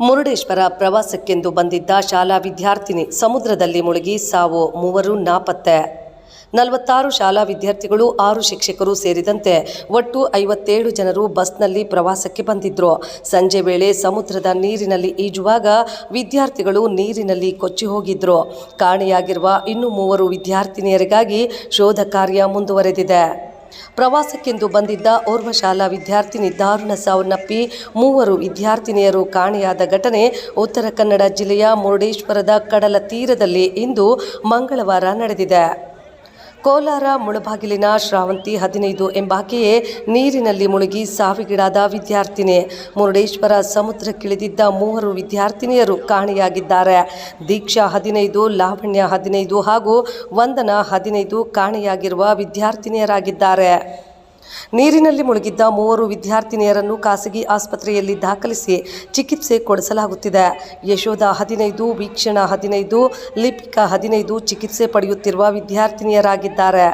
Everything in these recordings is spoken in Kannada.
ಮುರುಡೇಶ್ವರ ಪ್ರವಾಸಕ್ಕೆಂದು ಬಂದಿದ್ದ ಶಾಲಾ ವಿದ್ಯಾರ್ಥಿನಿ ಸಮುದ್ರದಲ್ಲಿ ಮುಳುಗಿ ಸಾವು ಮೂವರು ನಾಪತ್ತೆ. ನಲವತ್ತಾರು ಶಾಲಾ ವಿದ್ಯಾರ್ಥಿಗಳು, ಆರು ಶಿಕ್ಷಕರು ಸೇರಿದಂತೆ ಒಟ್ಟು ಐವತ್ತೇಳು ಜನರು ಬಸ್ನಲ್ಲಿ ಪ್ರವಾಸಕ್ಕೆ ಬಂದಿದ್ರು. ಸಂಜೆ ವೇಳೆ ಸಮುದ್ರದ ನೀರಿನಲ್ಲಿ ಈಜುವಾಗ ವಿದ್ಯಾರ್ಥಿಗಳು ನೀರಿನಲ್ಲಿ ಕೊಚ್ಚಿ ಹೋಗಿದ್ರು. ಕಾಣೆಯಾಗಿರುವ ಇನ್ನು ಮೂವರು ವಿದ್ಯಾರ್ಥಿನಿಯರಿಗಾಗಿ ಶೋಧ ಕಾರ್ಯ ಮುಂದುವರೆದಿದೆ. ಪ್ರವಾಸಕ್ಕೆಂದು ಬಂದಿದ್ದ ಓರ್ವ ಶಾಲಾ ವಿದ್ಯಾರ್ಥಿನಿ ದಾರುಣ ಸಾವನ್ನಪ್ಪಿ ಮೂವರು ವಿದ್ಯಾರ್ಥಿನಿಯರು ಕಾಣೆಯಾದ ಘಟನೆ ಉತ್ತರ ಕನ್ನಡ ಜಿಲ್ಲೆಯ ಮುರುಡೇಶ್ವರದ ಕಡಲ ತೀರದಲ್ಲಿ ಇಂದು ಮಂಗಳವಾರ ನಡೆದಿದೆ. ಕೋಲಾರ ಮುಳಬಾಗಿಲಿನ ಶ್ರಾವಂತಿ ಹದಿನೈದು ಎಂಬಾಕೆಯೇ ನೀರಿನಲ್ಲಿ ಮುಳುಗಿ ಸಾವಿಗೀಡಾದ ವಿದ್ಯಾರ್ಥಿನಿ. ಮುರುಡೇಶ್ವರ ಸಮುದ್ರಕ್ಕಿಳಿದಿದ್ದ ಮೂವರು ವಿದ್ಯಾರ್ಥಿನಿಯರು ಕಾಣೆಯಾಗಿದ್ದಾರೆ. ದೀಕ್ಷಾ ಹದಿನೈದು, ಲಾವಣ್ಯ ಹದಿನೈದು ಹಾಗೂ ವಂದನ ಹದಿನೈದು ಕಾಣೆಯಾಗಿರುವ ವಿದ್ಯಾರ್ಥಿನಿಯರಾಗಿದ್ದಾರೆ. ನೀರಿನಲ್ಲಿ ಮುಳುಗಿದ್ದ ಮೂವರು ವಿದ್ಯಾರ್ಥಿನಿಯರನ್ನು ಖಾಸಗಿ ಆಸ್ಪತ್ರೆಯಲ್ಲಿ ದಾಖಲಿಸಿ ಚಿಕಿತ್ಸೆ ಕೊಡಿಸಲಾಗುತ್ತಿದೆ. ಯಶೋಧ ಹದಿನೈದು, ವೀಕ್ಷಣ ಹದಿನೈದು, ಲಿಪಿಕಾ ಹದಿನೈದು ಚಿಕಿತ್ಸೆ ಪಡೆಯುತ್ತಿರುವ ವಿದ್ಯಾರ್ಥಿನಿಯರಾಗಿದ್ದಾರೆ.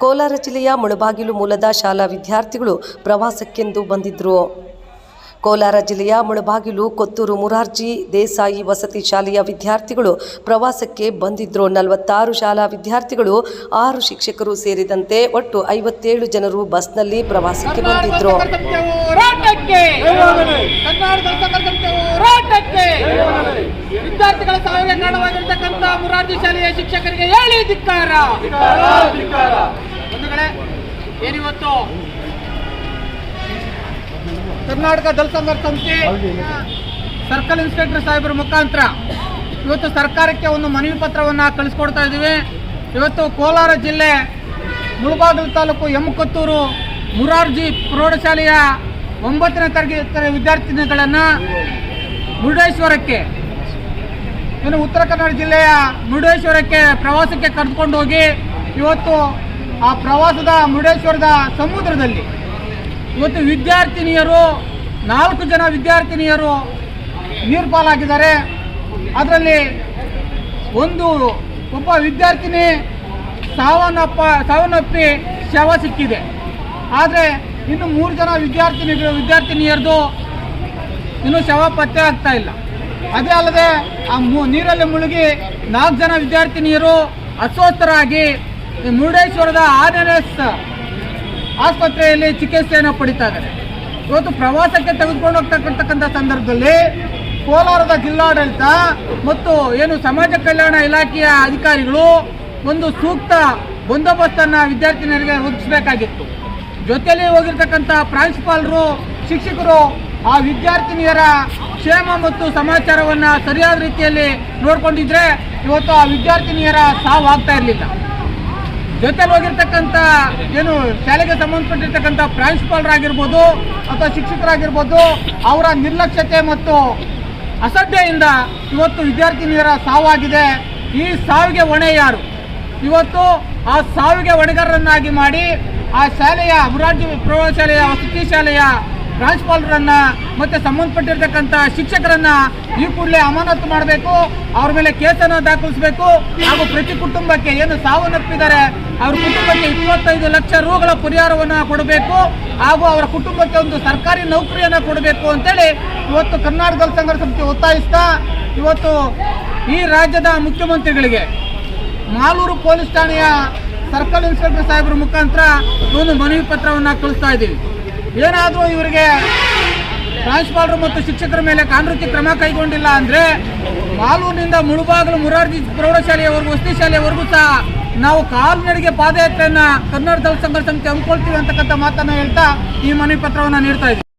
ಕೋಲಾರ ಜಿಲ್ಲೆಯ ಮುಳಬಾಗಿಲು ಮೂಲದ ಶಾಲಾ ವಿದ್ಯಾರ್ಥಿಗಳು ಪ್ರವಾಸಕ್ಕೆಂದು ಬಂದಿದ್ದರು ಕೋಲಾರ ಜಿಲ್ಲೆಯ ಮುಳಬಾಗಿಲು, ಕೊತ್ತೂರು ಮುರಾರ್ಜಿ, ದೇಸಾಯಿ ವಸತಿ ಶಾಲೆಯ ವಿದ್ಯಾರ್ಥಿಗಳು ಪ್ರವಾಸಕ್ಕೆ ಬಂದಿದ್ದರು ನಲವತ್ತಾರು ಶಾಲಾ ವಿದ್ಯಾರ್ಥಿಗಳು, ಆರು ಶಿಕ್ಷಕರು ಸೇರಿದಂತೆ ಒಟ್ಟು ಐವತ್ತೇಳು ಜನರು ಬಸ್ನಲ್ಲಿ ಪ್ರವಾಸಕ್ಕೆ ಹೋರಾಟಕ್ಕೆ ವಿದ್ಯಾರ್ಥಿಗಳ ಮುರಾರ್ಜಿ ಶಾಲೆಯ ಶಿಕ್ಷಕರಿಗೆ ಹೇಳಿ ಧಿಕ್ಕಾರ ಏನಿವತ್ತು ಕರ್ನಾಟಕ ದಳ ಸಂಸ್ಥೆ ಸರ್ಕಲ್ ಇನ್ಸ್ಪೆಕ್ಟರ್ ಸಾಹೇಬರ ಮುಖಾಂತರ ಇವತ್ತು ಸರ್ಕಾರಕ್ಕೆ ಒಂದು ಮನವಿ ಪತ್ರವನ್ನು ಕಳಿಸ್ಕೊಡ್ತಾ ಇದ್ದೀವಿ. ಇವತ್ತು ಕೋಲಾರ ಜಿಲ್ಲೆ ಮುಳಬಾಗಿಲು ತಾಲೂಕು ಎಮ್ಮಕತ್ತೂರು ಮುರಾರ್ಜಿ ಪ್ರೌಢಶಾಲೆಯ ಒಂಬತ್ತನೇ ತರಗತಿ ವಿದ್ಯಾರ್ಥಿನಿಗಳನ್ನು ಮುರುಡೇಶ್ವರಕ್ಕೆ, ಇನ್ನು ಉತ್ತರ ಕನ್ನಡ ಜಿಲ್ಲೆಯ ಮುರುಡೇಶ್ವರಕ್ಕೆ ಪ್ರವಾಸಕ್ಕೆ ಕರೆದುಕೊಂಡು ಹೋಗಿ ಇವತ್ತು ಆ ಪ್ರವಾಸದ ಮುರುಡೇಶ್ವರದ ಸಮುದ್ರದಲ್ಲಿ ಇವತ್ತು ವಿದ್ಯಾರ್ಥಿನಿಯರು ನಾಲ್ಕು ಜನ ವಿದ್ಯಾರ್ಥಿನಿಯರು ನೀರು ಪಾಲಾಗಿದ್ದಾರೆ. ಅದರಲ್ಲಿ ಒಂದು ಒಬ್ಬ ವಿದ್ಯಾರ್ಥಿನಿ ಸಾವನ್ನಪ್ಪ, ಸಾವನ್ನಪ್ಪಿ ಶವ ಸಿಕ್ಕಿದೆ. ಆದರೆ ಇನ್ನು ಮೂರು ಜನ ವಿದ್ಯಾರ್ಥಿನಿಗಳು, ವಿದ್ಯಾರ್ಥಿನಿಯರದು ಇನ್ನೂ ಶವ ಪತ್ತೆ ಆಗ್ತಾ ಇಲ್ಲ. ಅದೇ ಅಲ್ಲದೆ ಆ ಮು- ನೀರಲ್ಲಿ ಮುಳುಗಿ ನಾಲ್ಕು ಜನ ವಿದ್ಯಾರ್ಥಿನಿಯರು ಅಸ್ವಸ್ಥರಾಗಿ ಮುರುಡೇಶ್ವರದ ಆರ್ ಆಸ್ಪತ್ರೆಯಲ್ಲಿ ಚಿಕಿತ್ಸೆಯನ್ನು ಪಡಿತಾ ಇದ್ದಾರೆ. ಇವತ್ತು ಪ್ರವಾಸಕ್ಕೆ ತೆಗೆದುಕೊಂಡು ಹೋಗ್ತಕ್ಕಂತಕ್ಕಂಥ ಸಂದರ್ಭದಲ್ಲಿ ಕೋಲಾರದ ಜಿಲ್ಲಾಡಳಿತ ಮತ್ತು ಏನು ಸಮಾಜ ಕಲ್ಯಾಣ ಇಲಾಖೆಯ ಅಧಿಕಾರಿಗಳು ಒಂದು ಸೂಕ್ತ ಬಂದೋಬಸ್ತನ್ನು ವಿದ್ಯಾರ್ಥಿನಿಯರಿಗೆ ಒದಗಿಸಬೇಕಾಗಿತ್ತು. ಜೊತೆಯಲ್ಲಿ ಹೋಗಿರ್ತಕ್ಕಂಥ ಪ್ರಾಂಶುಪಾಲರು, ಶಿಕ್ಷಕರು, ಆ ವಿದ್ಯಾರ್ಥಿನಿಯರ ಕ್ಷೇಮ ಮತ್ತು ಸಮಾಚಾರವನ್ನು ಸರಿಯಾದ ರೀತಿಯಲ್ಲಿ ನೋಡಿಕೊಂಡಿದ್ರೆ ಇವತ್ತು ಆ ವಿದ್ಯಾರ್ಥಿನಿಯರ ಸಾವು ಆಗ್ತಾ ಇರಲಿಲ್ಲ. ಜೊತೆಲಿ ಹೋಗಿರ್ತಕ್ಕಂಥ ಏನು ಶಾಲೆಗೆ ಸಂಬಂಧಪಟ್ಟಿರ್ತಕ್ಕಂಥ ಪ್ರಾಂಶುಪಾಲರಾಗಿರ್ಬೋದು ಅಥವಾ ಶಿಕ್ಷಕರಾಗಿರ್ಬೋದು, ಅವರ ನಿರ್ಲಕ್ಷ್ಯತೆ ಮತ್ತು ಅಸಡ್ಡೆಯಿಂದ ಇವತ್ತು ವಿದ್ಯಾರ್ಥಿನಿಯರ ಸಾವಾಗಿದೆ. ಈ ಸಾವಿಗೆ ಹೊಣೆ ಯಾರು? ಇವತ್ತು ಆ ಸಾವಿಗೆ ಹೊಣೆಗಾರರನ್ನಾಗಿ ಮಾಡಿ ಆ ಶಾಲೆಯ ಮುರಾರ್ಜಿ ಪ್ರೌಢಶಾಲೆಯ ವಸತಿ ಶಾಲೆಯ ಪ್ರಾಂಶುಪಾಲರನ್ನ ಮತ್ತೆ ಸಂಬಂಧಪಟ್ಟಿರ್ತಕ್ಕಂಥ ಶಿಕ್ಷಕರನ್ನ ಈ ಕೂಡಲೇ ಅಮಾನತು ಮಾಡಬೇಕು, ಅವ್ರ ಮೇಲೆ ಕೇಸನ್ನು ದಾಖಲಿಸಬೇಕು ಹಾಗೂ ಪ್ರತಿ ಕುಟುಂಬಕ್ಕೆ ಏನು ಸಾವನ್ನಪ್ಪಿದ್ದಾರೆ ಅವ್ರ ಕುಟುಂಬಕ್ಕೆ ಇಪ್ಪತ್ತೈದು ಲಕ್ಷ ರೂಗಳ ಪರಿಹಾರವನ್ನು ಕೊಡಬೇಕು ಹಾಗೂ ಅವರ ಕುಟುಂಬಕ್ಕೆ ಒಂದು ಸರ್ಕಾರಿ ನೌಕರಿಯನ್ನು ಕೊಡಬೇಕು ಅಂತೇಳಿ ಇವತ್ತು ಕರ್ನಾಟಕ ಸಂಘ ಸಂಸ್ಥೆ ಒತ್ತಾಯಿಸ್ತಾ ಇವತ್ತು ಈ ರಾಜ್ಯದ ಮುಖ್ಯಮಂತ್ರಿಗಳಿಗೆ ಮಾಲೂರು ಪೊಲೀಸ್ ಠಾಣೆಯ ಸರ್ಕಲ್ ಇನ್ಸ್ಪೆಕ್ಟರ್ ಸಾಹೇಬರ ಮುಖಾಂತರ ಒಂದು ಮನವಿ ಪತ್ರವನ್ನು ಕಳಿಸ್ತಾ ಇದ್ದೀವಿ. ಏನಾದರೂ ಇವರಿಗೆ ಪ್ರಾಂಶುಪಾಲರು ಮತ್ತು ಶಿಕ್ಷಕರ ಮೇಲೆ ಕಾನೂನು ಕ್ರಮ ಕೈಗೊಂಡಿಲ್ಲ ಅಂದರೆ ಮಾಲೂರಿನಿಂದ ಮುಳುಬಾಗಲು ಮುರಾರ್ಜಿ ಪ್ರೌಢಶಾಲೆಯವರೆಗೂ ವಸತಿ ಶಾಲೆಯವರೆಗೂ ಸಹ ನಾವು ಕಾಲ್ನಡಿಗೆ ಪಾದಯಾತ್ರೆಯನ್ನು ಕನ್ನಡ ದಳ ಸಂಘರ್ಷಕ್ಕೆ ಹಮ್ಮಿಕೊಳ್ತೀವಿ ಅಂತಕ್ಕಂಥ ಮಾತನ್ನು ಹೇಳ್ತಾ ಈ ಮನವಿ ಪತ್ರವನ್ನು ನೀಡ್ತಾ ಇದ್ದೀವಿ.